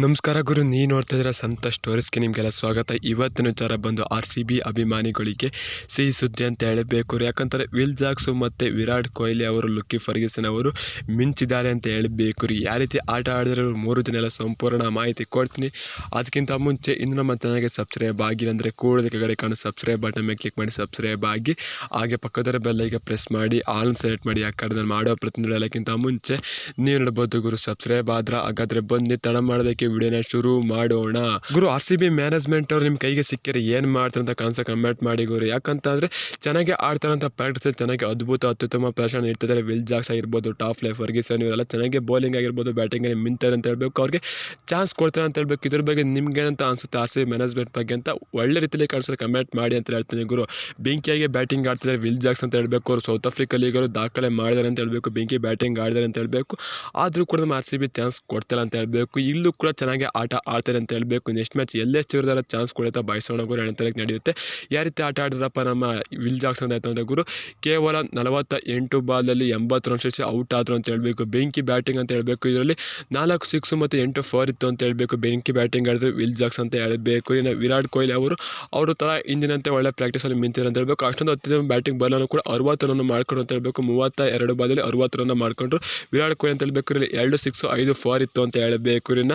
ನಮಸ್ಕಾರ ಗುರು ನೀ ನೋಡ್ತಾ ಇದ್ದೀರಾ ಸಂತ ಸ್ಟೋರೀಸ್ಗೆ ನಿಮಗೆಲ್ಲ ಸ್ವಾಗತ. ಇವತ್ತಿನ ವಿಚಾರ ಬಂದು ಆರ್ ಸಿ ಬಿ ಅಭಿಮಾನಿಗಳಿಗೆ ಸಿಹಿ ಸುದ್ದಿ ಅಂತ ಹೇಳಬೇಕು ಯಾಕಂದರೆ ವಿಲ್ ಜಾಕ್ಸು ಮತ್ತು ವಿರಾಟ್ ಕೊಹ್ಲಿ ಅವರು, ಲುಕ್ಕಿ ಫರ್ಗಿಸನ್ ಅವರು ಮಿಂಚಿದ್ದಾರೆ ಅಂತ ಹೇಳಬೇಕು ರೀ. ಯಾವ ರೀತಿ ಆಟ ಆಡಿದ್ರೆ ಮೂರು ದಿನ ಎಲ್ಲ ಸಂಪೂರ್ಣ ಮಾಹಿತಿ ಕೊಡ್ತೀನಿ. ಅದಕ್ಕಿಂತ ಮುಂಚೆ ಇನ್ನು ನಮ್ಮ ಚಾನಲ್ಗೆ ಸಬ್ಸ್ಕ್ರೈಬ್ ಆಗಿಲ್ಲ ಅಂದರೆ ಕೂಡದ ಕಡೆ ಕಾಣೋ ಸಬ್ಸ್ಕ್ರೈಬ್ ಬಟನ್ ಮೇಲೆ ಕ್ಲಿಕ್ ಮಾಡಿ ಸಬ್ಸ್ಕ್ರೈಬ್ ಆಗಿ. ಹಾಗೆ ಪಕ್ಕದರ ಬೆಲ್ಲೈಗೆ ಪ್ರೆಸ್ ಮಾಡಿ, ಆಲ್ ಸೆಲೆಕ್ಟ್ ಮಾಡಿ. ಯಾಕಂದ್ರೆ ನಾನು ಮಾಡೋ ಪ್ರತಿನಿಧಿ ಎಲ್ಲಕ್ಕಿಂತ ಮುಂಚೆ ನೀವು ನೋಡ್ಬೋದು ಗುರು, ಸಬ್ಸ್ಕ್ರೈಬ್ ಆದ್ರೆ ಹಾಗಾದರೆ ಬನ್ನಿ, ತಡ ಮಾಡೋದಕ್ಕೆ ವಿಡಿಯೋನ ಶುರು ಮಾಡೋಣ. ಗುರು ಆರ್ ಸಿ ಬಿ ಮ್ಯಾನೇಜ್ಮೆಂಟ್ ಅವ್ರು ನಿಮ್ಮ ಕೈಗೆ ಸಿಕ್ಕಿರಿ ಏನು ಮಾಡ್ತಾರಂತ ಕಾಣಿಸ ಕಮೆಂಟ್ ಮಾಡಿ ಗುರು. ಯಾಕಂತಂದ್ರೆ ಚೆನ್ನಾಗಿ ಆಡ್ತಾರಂತ ಪ್ರಾಕ್ಟೀಸ್ ಚೆನ್ನಾಗಿ ಅದ್ಭುತ, ಅತ್ಯುತ್ತಮ ಪ್ರದರ್ಶನ ಇರ್ತಿದ್ದಾರೆ ವಿಲ್ ಜಾಕ್ಸ್ ಆಗಿರ್ಬೋದು ಟಾಪ್ ಲೈಫ್ ಫರ್ಗಿಸನ್ ಇವರೆಲ್ಲ ಚೆನ್ನಾಗಿ ಬೌಲಿಂಗ್ ಆಗಿರ್ಬೋದು ಬ್ಯಾಟಿಂಗಲ್ಲಿ ಮಿಂತಾರೆ ಅಂತ ಹೇಳ್ಬೇಕು. ಅವ್ರಿಗೆ ಚಾನ್ಸ್ ಕೊಡ್ತಾರೆ ಅಂತ ಹೇಳ್ಬೇಕು. ಇದ್ರ ಬಗ್ಗೆ ನಿಮ್ಗೆ ಏನಂತ ಅನ್ಸುತ್ತೆ ಆರ್ ಸಿ ಬಿ ಮ್ಯಾನೇಜ್ಮೆಂಟ್ ಬಗ್ಗೆ ಅಂತ ಒಳ್ಳೆ ರೀತಿಯಲ್ಲಿ ಕಾಣಿಸೋದು ಕಮೆಂಟ್ ಮಾಡಿ ಅಂತ ಹೇಳ್ತೀನಿ ಗುರು. ಬೆಂಕಿಯಾಗಿ ಬ್ಯಾಟಿಂಗ್ ಆಡ್ತಿದ್ದಾರೆ ವಿಲ್ ಜಾಕ್ಸ್ ಅಂತ ಹೇಳ್ಬೇಕು. ಅವ್ರು ಸೌತ್ ಆಫ್ರಿಕಾ ಲೀಗರು ದಾಖಲೆ ಮಾಡಿದ್ದಾರೆ ಅಂತ ಹೇಳ್ಬೇಕು. ಬೆಂಕಿ ಬ್ಯಾಟಿಂಗ್ ಆಡಿದ್ದಾರೆ ಅಂತ ಹೇಳ್ಬೇಕು. ಆದರೂ ಕೂಡ ನಮ್ಮ ಆರ್ ಸಿ ಬಿ ಚಾನ್ಸ್ ಕೊಡ್ತಾರೆ ಅಂತ ಹೇಳ್ಬೇಕು. ಇಲ್ಲೂ ಕೂಡ ಚೆನ್ನಾಗಿ ಆಟ ಆಡ್ತಾರೆ ಅಂತ ಹೇಳಬೇಕು. ನೆಕ್ಸ್ಟ್ ಮ್ಯಾಚ್ ಎಲ್ಲೇ ಇರೋದಲ್ಲ ಚಾನ್ಸ್ ಕೊಡುತ್ತೆ ಬಯಸೋಣ ಗುರು. ಎಣ್ಣೆ ನಡೆಯುತ್ತೆ. ಯಾವ ರೀತಿ ಆಟ ಆಡಿದ್ರಪ್ಪ ನಮ್ಮ ವಿಲ್ ಜಾಕ್ಸನ್ ಆಯಿತು ಅಂದರೆ ಗುರು. ಕೇವಲ ನಲವತ್ತ ಎಂಟು ಬಾಲಲ್ಲಿ ಎಂಬತ್ತು ರನ್ ಸಿಕ್ಸ್ ಔಟ್ ಆದರು ಅಂತ ಹೇಳಬೇಕು. ಬೆಂಕಿ ಬ್ಯಾಟಿಂಗ್ ಅಂತ ಹೇಳಬೇಕು. ಇದರಲ್ಲಿ ನಾಲ್ಕು ಸಿಕ್ಸು ಮತ್ತು ಎಂಟು ಫೋರ್ ಇತ್ತು ಅಂತ ಹೇಳಬೇಕು. ಬೆಂಕಿ ಬ್ಯಾಟಿಂಗ್ ಆಡಿದ್ರು ವಿಲ್ ಜಾಕ್ಸ್ ಅಂತ ಹೇಳಬೇಕು. ಇನ್ನು ವಿರಾಟ್ ಕೊಹ್ಲಿ ಅವರು, ಅವ್ರ ಥರ ಇಂದಿನಂತೆ ಒಳ್ಳೆ ಪ್ರಾಕ್ಟೀಸಲ್ಲಿ ಮಿಂತಿದ್ರು ಅಂತ ಹೇಳಬೇಕು. ಅಷ್ಟೊಂದು ಅತ್ಯುತ್ತಮ ಬ್ಯಾಟಿಂಗ್ ಬಾಲನ್ನು ಕೂಡ ಅರವತ್ತು ರನ್ ಮಾಡ್ಕೊಂಡು ಅಂತ ಹೇಳಬೇಕು. ಮೂವತ್ತ ಎರಡು ಬಾಲಲ್ಲಿ ಅರವತ್ತು ರನ್ ಮಾಡ್ಕೊಂಡ್ರು. ವಿರಾಟ್ ಕೊಹ್ಲಿ ಅಂತ ಹೇಳಬೇಕು. ಇಲ್ಲಿ ಎರಡು ಸಿಕ್ಸು ಐದು ಫೋರ್ ಇತ್ತು ಅಂತ ಹೇಳಬೇಕು. ಇನ್ನು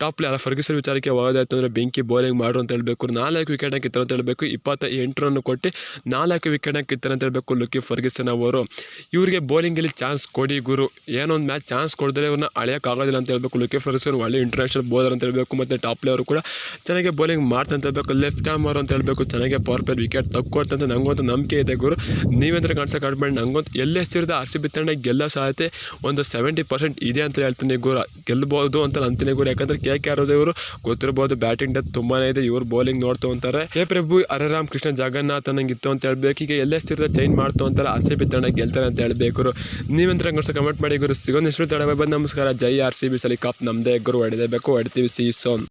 ಟಾಪ್ ಪ್ಲೇಯರ್ ಫರ್ಗಿಸನ್ ವಿಚಾರಕ್ಕೆ ಹೋಗೋದಾಯ್ತು ಅಂದರೆ ಬೆಂಕಿ ಬೌಲಿಂಗ್ ಮಾಡ್ರು ಅಂತ ಹೇಳಬೇಕು. ನಾಲ್ಕು ವಿಕೆಟ್ನ ಕಿತ್ತರು ಅಂತ ಹೇಳಬೇಕು. ಇಪ್ಪತ್ತ ಎಂಟು ರನ್ ಕೊಟ್ಟು ನಾಲ್ಕು ವಿಕೆಟ್ನ ಕಿತ್ತರ ಅಂತ ಹೇಳಬೇಕು ಲುಕ್ಕಿ ಫರ್ಗಿಸನ್ ಅವರು. ಇವರಿಗೆ ಬೌಲಿಂಗಲ್ಲಿ ಚಾನ್ಸ್ ಕೊಡಿ ಗುರು. ಏನೋ ಒಂದು ಮ್ಯಾಚ್ ಚಾನ್ಸ್ ಕೊಡದೇ ಇವ್ರನ್ನ ಅಳೆಯೋಕ್ಕಾಗೋದಿಲ್ಲ ಅಂತ ಹೇಳಬೇಕು ಲುಕಿ ಫರ್ಗಿಸನ್ ಒಳ್ಳೆ ಇಂಟರ್ನ್ಯಾಷನಲ್ ಬೌಲರ್ ಅಂತ ಹೇಳಬೇಕು. ಮತ್ತು ಟಾಪ್ ಪ್ಲೇಯರು ಕೂಡ ಚೆನ್ನಾಗಿ ಬೌಲಿಂಗ್ ಮಾಡ್ತಾ ಅಂತ ಹೇಳಬೇಕು. ಲೆಫ್ಟ್ ಆರ್ಮರ್ ಅಂತ ಹೇಳಬೇಕು. ಚೆನ್ನಾಗಿ ಪವರ್ ಪ್ಲೇ ವಿಕೆಟ್ ತಕ್ಕೊಡ್ತಂತ ನಂಗೊಂದು ನಂಬಿಕೆ ಇದೆ ಗುರು. ನೀವಂದ್ರೆ ಕಾಣಿಸೋಕೆ ಆಡ್ಬೇಡಿ ನಂಗೊಂದು ಎಲ್ಲೆಷ್ಟಿರುತ್ತೆ ಆರ್ ಸಿ ಬಿ ಗೆಲ್ಲೋ ಸಾಧ್ಯತೆ ಒಂದು ಸೆವೆಂಟಿ ಪರ್ಸೆಂಟ್ ಇದೆ ಅಂತ ಹೇಳ್ತೀನಿ ಗುರು. ಗೆಲ್ಲಬಹುದು ಅಂತ ಅಂತೀನಿ ಗುರು. ಯಾಕಂದ್ರೆ ಕೆ ಕೆ ಆರ್ ಇವರು? ಗೊತ್ತಿರ್ಬೋದು ಬ್ಯಾಟಿಂಗ್ ಡೆತ್ ತುಂಬಾ ಇದೆ. ಇವ್ರು ಬೌಲಿಂಗ್ ನೋಡ್ತಾ ಅಂತಾರೆ ಹೇ ಪ್ರಭು ಹರರಾಮ್ ಕೃಷ್ಣ ಜಗನ್ನಾಥ್ ಅನ್ನಂಗಿತ್ತು ಅಂತ ಹೇಳ್ಬೇಕು. ಈಗ ಎಲ್ಲೆಷ್ಟಿರುತ್ತೆ ಚೈನ್ ಮಾಡ್ತು ಅಂತಾರೆ ಆರ್ ಬಿ ತಂಡ ಗೆಲ್ತಾರೆ ಅಂತ ಹೇಳ್ಬೇಕು ನೀವಂತರ ಕಷ್ಟ ಕಮೆಂಟ್ ಮಾಡಿ ಗುರು. ತಡ ಬಂದು. ನಮಸ್ಕಾರ. ಜೈ ಆರ್ ಸಿ ಬಿ ಸಲಿ. ಕಪ್ ನಮ್ಮದೇ ಗುರು ಹೊಡೆದೇಬೇಕು ಹೊಡಿತೀವಿ. ಸಿ ಸೋನ್